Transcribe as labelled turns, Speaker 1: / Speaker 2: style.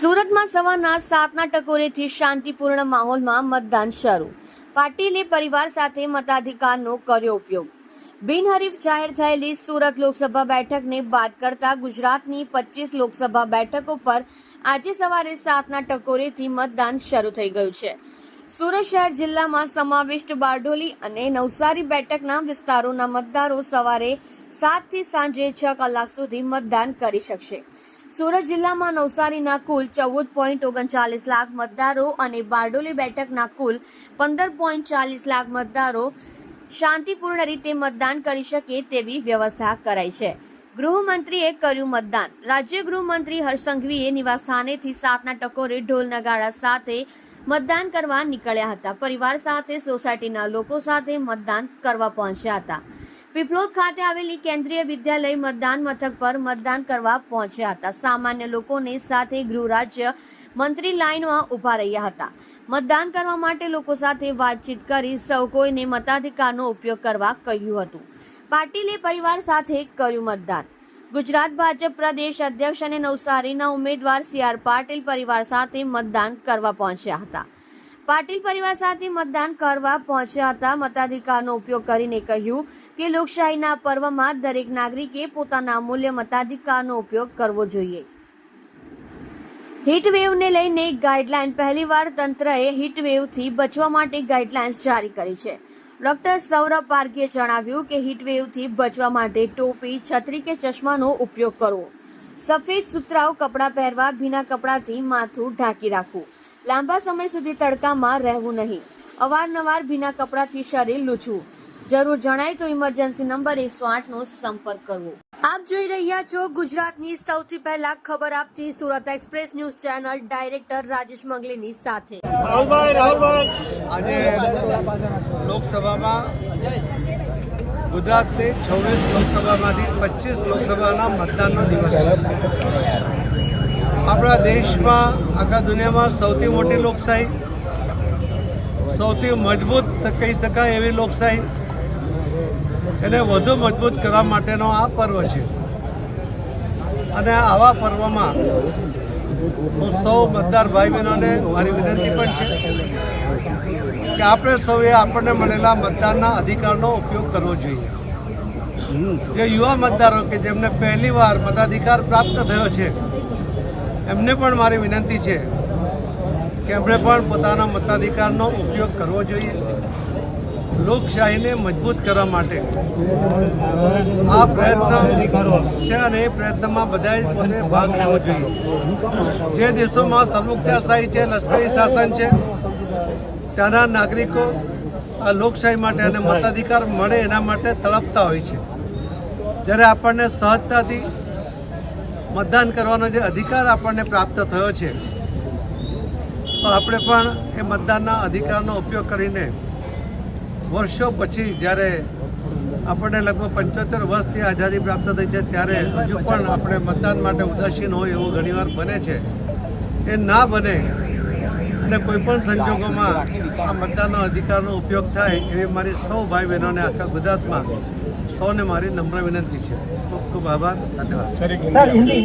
Speaker 1: સુરતમાં સવારના સાતના ટકોરેથી શાંતિપૂર્ણ માહોલમાં મતદાન શરૂ. પાટીલે પરિવાર સાથે મતાધિકારનો કર્યો ઉપયોગ. બિનહરીફ જાહેર થયેલી સુરત લોકસભા બેઠકને બાદ કરતા ગુજરાતની પચીસ લોકસભા બેઠકો પર આજે સવારે સાતના ટકોરેથી મતદાન શરૂ થઈ ગયું છે. સુરત શહેર જિલ્લામાં સમાવિષ્ટ બારડોલી અને નવસારી બેઠકના વિસ્તારોના મતદારો સવારે સાતથી સાંજે છ કલાક સુધી મતદાન કરી શકશે. સુરત જિલ્લામાં નવસારીના કુલ ચૌદ પોઈન્ટ ઓગણચાલીસ લાખ મતદારો અને બારડોલી બેઠકના કુલ પંદર પોઈન્ટ ચાલીસ લાખ મતદારો શાંતિપૂર્ણ રીતે મતદાન કરી શકે તેવી વ્યવસ્થા કરાઈ છે. ગૃહમંત્રીએ કર્યું મતદાન. રાજ્ય ગૃહમંત્રી હર્ષ સંઘવીએ નિવાસસ્થાનેથી સાતના ટકોરે ઢોલ નગાડા સાથે મતદાન કરવા નીકળ્યા હતા. પરિવાર સાથે, સોસાયટીના લોકો સાથે મતદાન કરવા પહોંચ્યા હતા. પીપલોદ ખાતે આવેલી કેન્દ્રીય વિદ્યાલય મતદાન મથક પર મતદાન કરવા પહોંચ્યા હતા. સામાન્ય લોકોને સાથે ગૃહ રાજ્ય મંત્રી લાઇનમાં ઊભા રહ્યા હતા. મતદાન કરવા માટે લોકો સાથે વાતચીત કરી સૌ કોઈને મતાધિકારનો ઉપયોગ કરવા કહ્યું હતું. પાટીલે પરિવાર સાથે કર્યું મતદાન. ગુજરાત ભાજપ પ્રદેશ અધ્યક્ષ અને નવસારીના ઉમેદવાર સી આર પાટીલ પરિવાર સાથે મતદાન કરવા પહોંચ્યા હતા. પાટીલ પરિવાર સાથે મતદાન કરવા પહોંચ્યા હતા. મતાધિકારનો ઉપયોગ કરીને કહ્યું કે લોકશાહીના પર્વમાં દરેક નાગરિકે પોતાના અમૂલ્ય મતાધિકારનો ઉપયોગ કરવો જોઈએ. હીટવેવને લઈને ગાઈડલાઈન પહેલીવાર તંત્રએ હીટવેવથી બચવા માટે ગાઈડલાઇન્સ જારી કરી છે. ડોક્ટર સૌરભ પાર્કીએ જણાવ્યું કે હીટવેવથી બચવા માટે ટોપી, છત્રી કે ચશ્માનો ઉપયોગ કરવો. સફેદ સુતરાઉ કપડાં પહેરવા, ભીના કપડાથી માથું ઢાંકી રાખવું. લાંબા સમય સુધી તડકામાં રહેવું નહીં. અવારનવાર ભીના કપડાથી શરીર લૂછવું. જરૂર જણાય તો ઇમરજન્સી નંબર એકસો આઠનો સંપર્ક કરવો. આપ જોઈ રહ્યા છો ગુજરાતની સૌથી પહેલા ખબર આપતી Surat express news channel director Rajesh મંગલીની સાથે.
Speaker 2: રાહુલભાઈ રાહુલભાઈ.
Speaker 3: આજે લોકસભામાં ગુજરાતની છવ્વીસ લોકસભામાંથી પચીસ લોકસભાના મતદાનનો દિવસ છે. આપણા દેશમાં, આખા દુનિયામાં સૌથી મોટી લોકશાહી, સૌથી મજબૂત કહી શકાય એવી લોકશાહી. એને વધુ મજબૂત કરવા માટેનો આ પર્વ છે. અને આવા પર્વમાં હું સૌ મતદાર ભાઈ બહેનોને મારી વિનંતી પણ છે કે આપણે સૌએ આપણને મળેલા મતદાનના અધિકારનો ઉપયોગ કરવો જોઈએ. જે યુવા મતદારો કે જેમને પહેલી વાર મતાધિકાર પ્રાપ્ત થયો છે એમને પણ મારી વિનંતી છે કે એમણે પણ પોતાના મતાધિકારનો ઉપયોગ કરવો જોઈએ. લોકશાહીને મજબૂત કરવા માટે આ પ્રયત્ન છે અને એ પ્રયત્નમાં બધાએ પોતે ભાગ લેવો જોઈએ. જે દેશોમાં સરમુખત્યારશાહી છે, લશ્કરી શાસન છે, ત્યાંના નાગરિકો આ લોકશાહી માટે અને મતાધિકાર મળે એના માટે તળપતા હોય છે. જ્યારે આપણને સહજતાથી મતદાન કરવાનો જે અધિકાર આપણને પ્રાપ્ત થયો છે. તો આપણે પણ એ મતદાનના અધિકારનો ઉપયોગ કરીને વર્ષો પછી જ્યારે આપણને લગભગ પંચોતેર વર્ષથી આઝાદી પ્રાપ્ત થઈ છે, ત્યારે હજુ પણ આપણે મતદાન માટે ઉદાસીન હોય એવું ઘણીવાર બને છે. એ ના બને અને કોઈપણ સંજોગોમાં આ મતદાનનો અધિકારનો ઉપયોગ થાય એવી મારી સૌ ભાઈ બહેનોને આખા ગુજરાતમાં સૌને મારી નમ્ર વિનંતી છે. ખૂબ ખૂબ આભાર. ધન્યવાદ.
Speaker 2: સર હિન્દી